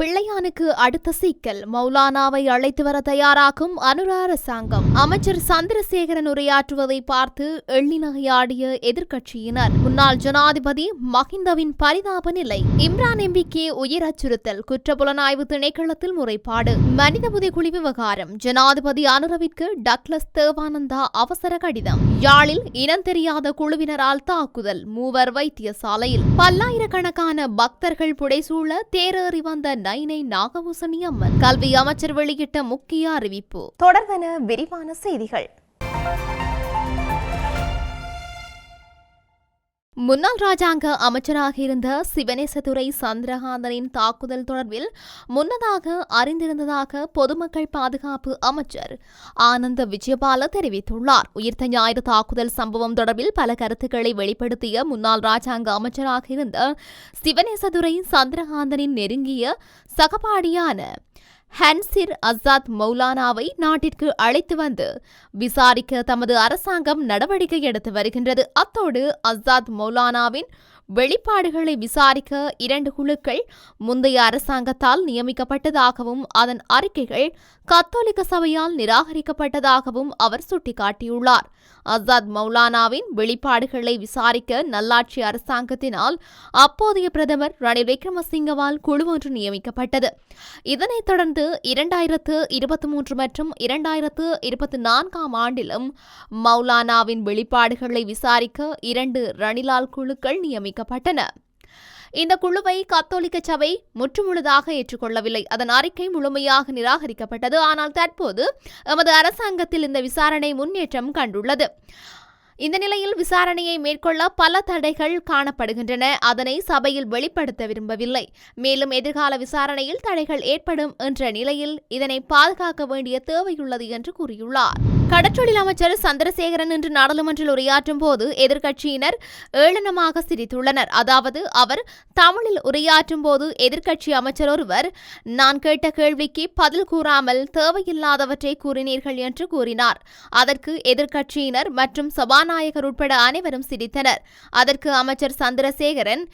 பிள்ளையானுக்கு அடுத்த சிக்கல். மௌலானாவை அழைத்து வர தயாராகும் அனுர அரசாங்கம் அமைச்சர் சந்திரசேகரன் உரையாற்றுவதை பார்த்து எள்ளி நகையாடிய எதிர்க்கட்சியினர் முன்னாள் ஜனாதிபதி மஹிந்தவின் பரிதாப நிலை. இம்ரான் எம்பிக்கே உயிர் அச்சுறுத்தல் குற்றப்புலனாய்வு திணைக்களத்தில் முறைப்பாடு. மனித புதைக்குழி விவகாரம். ஜனாதிபதி அனுரவிற்கு டக்ளஸ் தேவானந்தா அவசர கடிதம். யாழில் இனம் தெரியாத குழுவினரால் தாக்குதல் மூவர் வைத்தியசாலையில். பல்லாயிரக்கணக்கான பக்தர்கள் புடைசூழ தேரேறி வந்த நைனை நாகபூசணி அம்மன் கல்வி அமைச்சர் வெளியிட்ட முக்கிய அறிவிப்பு. தொடர்வன விரிவான செய்திகள். முன்னாள் ராஜாங்க அமைச்சராக இருந்த சிவனேசதுரை சந்திரகாந்தனின் தாக்குதல் தொடர்பில் முன்னதாக அறிந்திருந்ததாக பொதுமக்கள் பாதுகாப்பு அமைச்சர் ஆனந்த விஜயபால தெரிவித்துள்ளார். உயிர்த்த ஞாயிறு தாக்குதல் சம்பவம் தொடர்பில் பல கருத்துக்களை வெளிப்படுத்திய முன்னாள் ராஜாங்க அமைச்சராக இருந்த சிவனேசதுரை சந்திரகாந்தனின் நெருங்கிய சகபாடியான ஹன்சிர் அசாத் மௌலானாவை நாட்டிற்கு அழைத்து வந்து விசாரிக்க தமது அரசாங்கம் நடவடிக்கை எடுத்து வருகின்றது. அத்தோடு அசாத் மௌலானாவின் வெளிப்பாடுகளை விசாரிக்க இரண்டு குழுக்கள் முந்தைய அரசாங்கத்தால் நியமிக்கப்பட்டதாகவும் அதன் அறிக்கைகள் கத்தோலிக்க சபையால் நிராகரிக்கப்பட்டதாகவும் அவர் சுட்டிக்காட்டியுள்ளார். அசாத் மௌலானாவின் வெளிப்பாடுகளை விசாரிக்க நல்லாட்சி அரசாங்கத்தினால் அப்போதைய பிரதமர் ரணில் விக்ரமசிங்கவால் குழு ஒன்று நியமிக்கப்பட்டது. இதனைத் தொடர்ந்து இரண்டாயிரத்து இருபத்தி மூன்று மற்றும் இரண்டாயிரத்து இருபத்தி நான்காம் ஆண்டிலும் மௌலானாவின் வெளிப்பாடுகளை விசாரிக்க இரண்டு ரணிலால் குழுக்கள் நியமிக்கப்பட்டன. இந்த குழுவை கத்தோலிக்க சபை முற்றுமுழுதாக ஏற்றுக்கொள்ளவில்லை. அதன் அறிக்கை முழுமையாக நிராகரிக்கப்பட்டது. ஆனால் தற்போது எமது அரசாங்கத்தில் இந்த விசாரணை முன்னேற்றம் கண்டுள்ளது. இந்த நிலையில் விசாரணையை மேற்கொள்ள பல தடைகள் காணப்படுகின்றன. அதனை சபையில் வெளிப்படுத்த விரும்பவில்லை. மேலும் எதிர்கால விசாரணையில் தடைகள் ஏற்படும் என்ற நிலையில் இதனை பாதுகாக்க வேண்டிய தேவையுள்ளது என்று கூறியுள்ளார். கடற்றொழில் அமைச்சர் சந்திரசேகரன் இன்று நாடாளுமன்றில் உரையாற்றும் போது எதிர்க்கட்சியினர் ஏளனமாக சிரித்துள்ளனர். அதாவது அவர் தமிழில் உரையாற்றும் போது எதிர்க்கட்சி அமைச்சர் ஒருவர் நான் கேட்ட கேள்விக்கு பதில் கூறாமல் தேவையில்லாதவற்றை கூறினீர்கள் என்று கூறினார். அதற்கு எதிர்க்கட்சியினர் மற்றும் சபாநாயகர் உட்பட அனைவரும் சிரித்தனர். அதற்கு அமைச்சர் சந்திரசேகரன்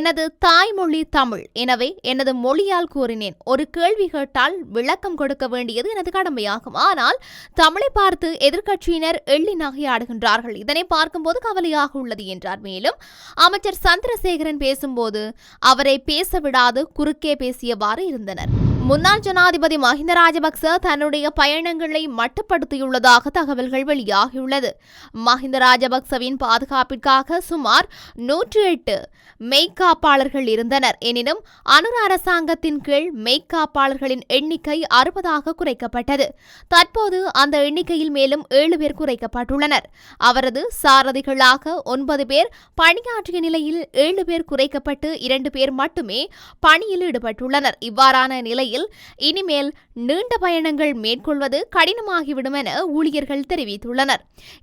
எனது தாய்மொழி தமிழ். எனவே எனது மொழியால் கூறினேன். ஒரு கேள்வி கேட்டால் விளக்கம் கொடுக்க வேண்டியது எனது கடமையாகும். ஆனால் தமிழை பார்த்து எதிர்க்கட்சியினர் எள்ளி நகையாடுகின்றார்கள் இதனை பார்க்கும்போது கவலையாக உள்ளது என்றார். மேலும் அமைச்சர் சந்திரசேகரன் பேசும்போது அவரை பேச விடாது குறுக்கே பேசியவாறு இருந்தனர். முன்னாள் ஜனாதிபதி மஹிந்த ராஜபக்ச தன்னுடைய பயணங்களை மட்டுப்படுத்தியுள்ளதாக தகவல்கள் வெளியாகியுள்ளது. மஹிந்த ராஜபக்சவின் பாதுகாப்பிற்காக சுமார் நூற்றி எட்டு மெய்காப்பாளர்கள் இருந்தனர். எனினும் அனுர அரசாங்கத்தின் கீழ் மெய்காப்பாளர்களின் எண்ணிக்கை அறுபதாக குறைக்கப்பட்டது. தற்போது அந்த எண்ணிக்கையில் மேலும் ஏழு பேர் குறைக்கப்பட்டுள்ளனர். அவரது சாரதிகளாக ஒன்பது பேர் பணியாற்றிய நிலையில் ஏழு பேர் குறைக்கப்பட்டு இரண்டு பேர் மட்டுமே பணியில் ஈடுபட்டுள்ளனர். இவ்வாறான நிலையில் நிலையில் இனிமேல் நீண்ட பயணங்கள் மேற்கொள்வது கடினமாகிவிடும் என ஊழியர்கள் தெரிவித்துள்ளனர்.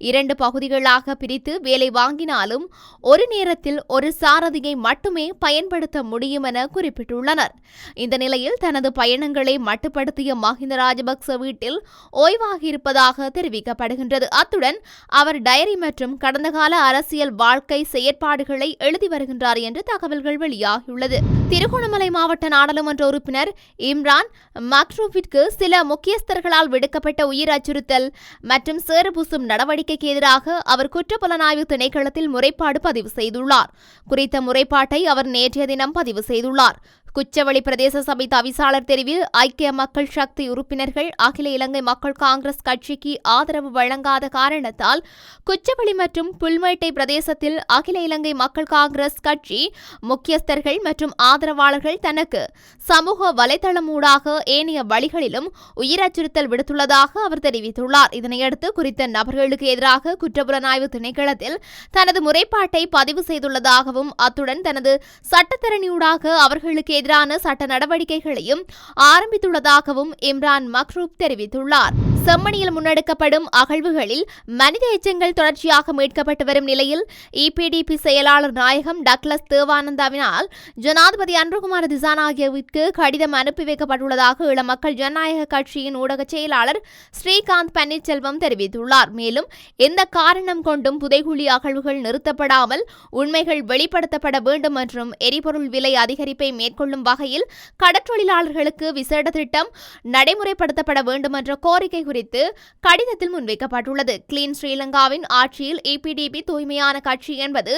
இரண்டு பகுதிகளாக பிரித்து வேலை வாங்கினாலும் ஒரு நேரத்தில் ஒரு சாரதியை மட்டுமே பயன்படுத்த முடியும் என குறிப்பிட்டுள்ளனர். இந்த நிலையில் தனது பயணங்களை மட்டுப்படுத்திய மஹிந்த ராஜபக்ச வீட்டில் ஓய்வாகியிருப்பதாக தெரிவிக்கப்படுகின்றது. அத்துடன் அவர் டைரி மற்றும் கடந்த கால அரசியல் வாழ்க்கை செயற்பாடுகளை எழுதி வருகின்றார் என்று தகவல்கள் வெளியாகியுள்ளது. திருகோணமலை மாவட்ட நாடாளுமன்ற உறுப்பினர் இம் இம்ரான் மக்ரூவிற்கு சில முக்கியஸ்தர்களால் விடுக்கப்பட்ட உயிர் அச்சுறுத்தல் மற்றும் சேறுபூசும் நடவடிக்கைக்கு எதிராக அவர் குற்றப்புலனாய்வு திணைக்களத்தில் முறைப்பாடு பதிவு செய்துள்ளார். குறித்த முறைப்பாட்டை அவர் நேற்றைய தினம் பதிவு செய்துள்ளார். குச்சவெளி பிரதேச சபை தவிசாளர் தெரிவில் ஐக்கிய மக்கள் சக்தி உறுப்பினர்கள் அகில இலங்கை மக்கள் காங்கிரஸ் கட்சிக்கு ஆதரவு வழங்காத காரணத்தால் குச்சவெளி மற்றும் புல்மேட்டை பிரதேசத்தில் அகில இலங்கை மக்கள் காங்கிரஸ் கட்சி முக்கியஸ்தர்கள் மற்றும் ஆதரவாளர்கள் தனக்கு சமூக வலைதளம் ஊடாக ஏனைய வழிகளிலும் உயிர் அச்சுறுத்தல் விடுத்துள்ளதாக அவர் தெரிவித்துள்ளார். இதனையடுத்து குறித்த நபர்களுக்கு எதிராக குற்றப்புலனாய்வு திணைக்களத்தில் தனது முறைப்பாட்டை பதிவு செய்துள்ளதாகவும் அத்துடன் தனது சட்டத்தரணியூடாக அவர்களுக்கு எதிரான சட்ட நடவடிக்கைகளையும் ஆரம்பித்துள்ளதாகவும் இம்ரான் மக்ரூப் தெரிவித்துள்ளார். செம்மணியில் முன்னெடுக்கப்படும் அகழ்வுகளில் மனித எச்சங்கள் தொடர்ச்சியாக மீட்கப்பட்டு வரும் நிலையில் இபிடிபி செயலாளர் நாயகம் டக்ளஸ் தேவானந்தாவினால் ஜனாதிபதி அன்புகுமார் திசானாகியவிற்கு கடிதம் அனுப்பி வைக்கப்பட்டுள்ளதாக இள மக்கள் ஜனநாயக கட்சியின் ஊடக செயலாளர் ஸ்ரீகாந்த் பன்னீர்செல்வம் தெரிவித்துள்ளார். மேலும் எந்த காரணம் கொண்டும் புதைகுழி அகழ்வுகள் நிறுத்தப்படாமல் உண்மைகள் வெளிப்படுத்தப்பட வேண்டும் மற்றும் எரிபொருள் விலை அதிகரிப்பை மேற்கொள்ளும் வகையில் கடற்றொழிலாளர்களுக்கு விசேட திட்டம் நடைமுறைப்படுத்தப்பட வேண்டும் என்ற கோரிக்கை குறித்து கடிதத்தில் முன்வைக்கப்பட்டுள்ளது. கிளீன் ஸ்ரீலங்காவின் ஆட்சியில் ஏபிடிபி தூய்மையான கட்சி என்பது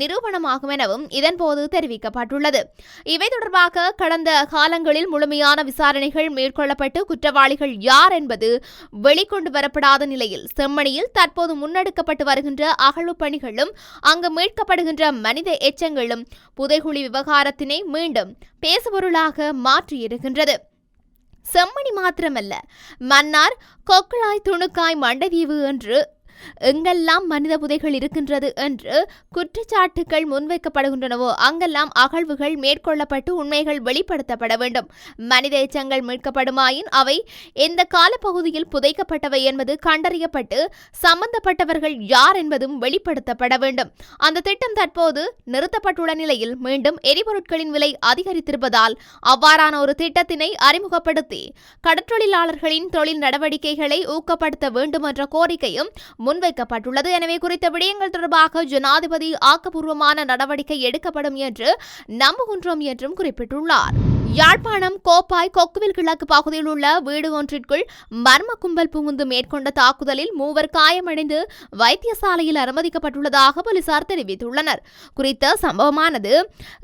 நிரூபணமாகும் எனவும் இதன்போது தெரிவிக்கப்பட்டுள்ளது. இவை தொடர்பாக கடந்த காலங்களில் முழுமையான விசாரணைகள் மேற்கொள்ளப்பட்டு குற்றவாளிகள் யார் என்பது வெளிக்கொண்டு வரப்படாத நிலையில் செம்மணியில் தற்போது முன்னெடுக்கப்பட்டு வருகின்ற அகழ்வு பணிகளும் அங்கு மீட்கப்படுகின்ற மனித எச்சங்களும் புதைகுழி விவகாரத்தினை மீண்டும் பேசுபொருளாக மாற்றியிருக்கின்றது. செம்மணி மாத்திரமல்ல மன்னார் கொக்குழாய் துணுக்காய் மண்டதீவு என்று எங்கெல்லாம் மனித புதைகள் இருக்கின்றது என்று குற்றச்சாட்டுகள் முன்வைக்கப்படுகின்றனவோ அங்கெல்லாம் அகழ்வுகள் மேற்கொள்ளப்பட்டு உண்மைகள் வெளிப்படுத்தப்பட வேண்டும். மனித எச்சங்கள் மீட்கப்படுமாயின் அவை எந்த காலப்பகுதியில் புதைக்கப்பட்டவை என்பது கண்டறியப்பட்டு சம்பந்தப்பட்டவர்கள் யார் என்பதும் வெளிப்படுத்தப்பட வேண்டும். அந்த திட்டம் தற்போது நிறுத்தப்பட்டுள்ள நிலையில் மீண்டும் எரிபொருட்களின் விலை அதிகரித்திருப்பதால் அவ்வாறான ஒரு திட்டத்தினை அறிமுகப்படுத்தி கடற்றொழிலாளர்களின் தொழில் நடவடிக்கைகளை ஊக்கப்படுத்த வேண்டும் என்ற கோரிக்கையும் முன்வைக்கப்பட்டுள்ளது. எனவே குறித்த விடயங்கள் தொடர்பாக ஜனாதிபதி ஆக்கப்பூர்வமான நடவடிக்கை எடுக்கப்படும் என்று நம்புகின்றோம் என்றும் குறிப்பிட்டுள்ளார். யாழ்ப்பாணம் கோப்பாய் கொக்குவில் கிழக்கு பகுதியில் உள்ள வீடு ஒன்றிற்குள் மர்ம கும்பல் புகுந்து மேற்கொண்ட தாக்குதலில் மூவர் காயமடைந்து வைத்தியசாலையில் அனுமதிக்கப்பட்டுள்ளதாக போலீசார் தெரிவித்துள்ளனர். குறித்த சம்பவமானது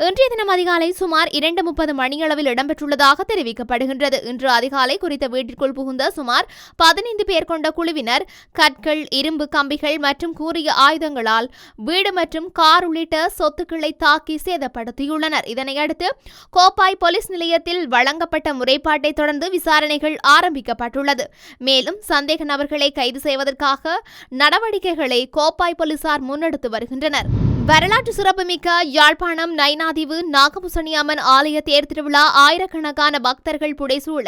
இன்றைய தினம் அதிகாலை சுமார் இரண்டு முப்பது மணியளவில் இடம்பெற்றுள்ளதாக தெரிவிக்கப்படுகின்றது. இன்று அதிகாலை குறித்த வீட்டிற்குள் புகுந்த சுமார் பதினைந்து பேர் கொண்ட குழுவினர் கற்கள் இரும்பு கம்பிகள் மற்றும் கூறிய ஆயுதங்களால் வீடு மற்றும் கார் உள்ளிட்ட சொத்துக்களை தாக்கி சேதப்படுத்தியுள்ளனர். இதனையடுத்து கோப்பாய் போலீஸ் நிலையத்தில் வழங்கப்பட்ட முறைப்பாட்டை தொடர்ந்து விசாரணைகள் ஆரம்பிக்கப்பட்டுள்ளது. மேலும் சந்தேக நபர்களை கைது செய்வதற்காக நடவடிக்கைகளை கோப்பாய் போலீசார் முன்னெடுத்து வருகின்றனர். வரலாற்று சிறப்புமிக்க யாழ்ப்பாணம் நைனாதீவு நாகபூசணி அம்மன் ஆலய தேர் திருவிழா ஆயிரக்கணக்கான பக்தர்கள் புடைசூழ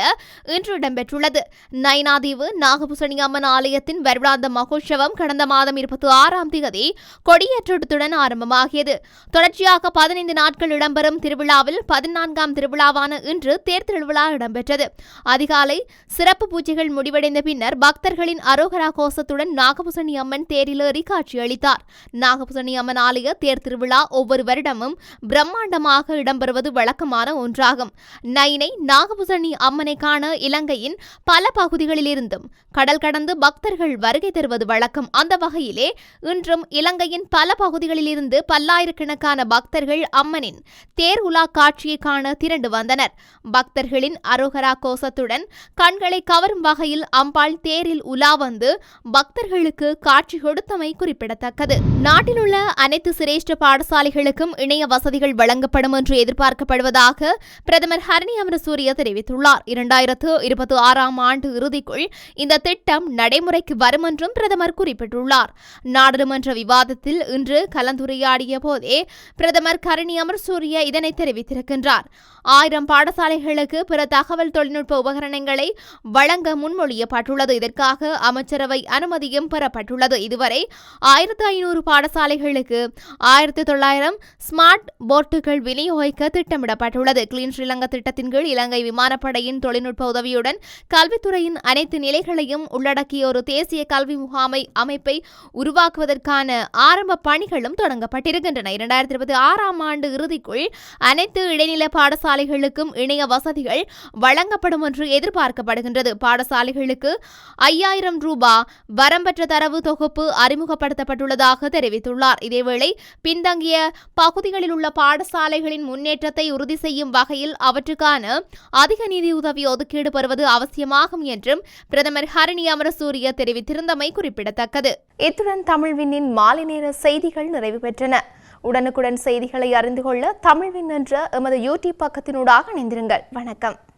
இன்று இடம்பெற்றுள்ளது. நைனாதீவு நாகபூசணி அம்மன் ஆலயத்தின் வருடாந்த மகோற்சவம் கடந்த மாதம் இருபத்தி ஆறாம் தேதி கொடியேற்றத்துடன் ஆரம்பமாகியது. தொடர்ச்சியாக பதினைந்து நாட்கள் இடம்பெறும் திருவிழாவில் பதினான்காம் திருவிழாவான இன்று தேர் திருவிழா இடம்பெற்றது. அதிகாலை சிறப்பு பூஜைகள் முடிவடைந்த பின்னர் பக்தர்களின் அரோகரா கோஷத்துடன் நாகபூசணி அம்மன் தேரிலேறி காட்சியளித்தார். நாகபூசணி அம்மன் ஆலய தேர் திருவிழா ஒவ்வொரு வருடமும் பிரம்மாண்டமாக இடம்பெறுவது வழக்கமான ஒன்றாகும். நைனை நாகபூசணி அம்மனை காண இலங்கையின் பல பகுதிகளிலிருந்தும் கடல் கடந்து பக்தர்கள் வருகை தருவது வழக்கம். அந்த வகையிலே இன்றும் இலங்கையின் பல பகுதிகளிலிருந்து பல்லாயிரக்கணக்கான பக்தர்கள் அம்மனின் தேர் உலா காட்சியை காண திரண்டு வந்தனர். பக்தர்களின் அரோகரா கோஷத்துடன் கண்களை கவரும் வகையில் அம்பாள் தேரில் உலா வந்து பக்தர்களுக்கு காட்சி கொடுத்தமை குறிப்பிடத்தக்கது. நாட்டிலுள்ள அனைத்து சிரேஷ்ட பாடசாலைகளுக்கும் இணைய வசதிகள் வழங்கப்படும் என்று எதிர்பார்க்கப்படுவதாக பிரதமர் ஹரணி அமரசூரிய தெரிவித்துள்ளார். இரண்டாயிரத்து இருபத்தி ஆறாம் ஆண்டு இறுதிக்குள் இந்த திட்டம் நடைமுறைக்கு வரும் என்றும் பிரதமர் குறிப்பிட்டுள்ளார். நாடாளுமன்ற விவாதத்தில் இன்று கலந்துரையாடிய போதே பிரதமர் கரணி அமர்சூரிய இதனை தெரிவித்திருக்கின்றார். ஆயிரம் பாடசாலைகளுக்கு பிற தகவல் தொழில்நுட்ப உபகரணங்களை வழங்க முன்மொழியப்பட்டுள்ளது. இதற்காக அமைச்சரவை அனுமதியும் பெறப்பட்டுள்ளது. இதுவரை ஆயிரத்து ஐநூறு பாடசாலைகளுக்கு ஆயிரத்தி தொள்ளாயிரம் ஸ்மார்ட் போட்டுகள் விநியோகிக்க திட்டமிடப்பட்டுள்ளது. கிளீன் ஸ்ரீலங்கா திட்டத்தின் கீழ் இலங்கை விமானப்படையின் தொழில்நுட்ப உதவியுடன் கல்வித்துறையின் அனைத்து நிலைகளையும் உள்ளடக்கிய ஒரு தேசிய கல்வி முகாமை அமைப்பை உருவாக்குவதற்கான ஆரம்ப பணிகளும் தொடங்கப்பட்டிருக்கின்றன. இரண்டாயிரத்தி இருபத்தி ஆறாம் ஆண்டு இறுதிக்குள் அனைத்து இடைநிலை பாடசாலைகளுக்கும் இணைய வசதிகள் வழங்கப்படும் என்று எதிர்பார்க்கப்படுகின்றது. பாடசாலைகளுக்கு ஐயாயிரம் ரூபாய் வரம்பற்ற தரவு தொகுப்பு அறிமுகப்படுத்தப்பட்டுள்ளதாக தெரிவித்துள்ளார். இதேவேளை பின்தங்கிய பகுதிகளில் உள்ள பாடசாலைகளின் முன்னேற்றத்தை உறுதி செய்யும் வகையில் அவற்றுக்கான அதிக நிதி உதவி ஒதுக்கீடு பெறுவது அவசியமாகும் என்றும் பிரதமர் ஹரணி அமரசூரிய தெரிவித்திருந்தமை குறிப்பிடத்தக்கது. இத்துடன் தமிழ்வினின் மாலை நேர செய்திகள் நிறைவு பெற்றன. உடனுக்குடன் செய்திகளை அறிந்து கொள்ள தமிழ்வின் என்ற எமது யூடியூப் பக்கத்தினூடாக இணைந்திருங்கள். வணக்கம்.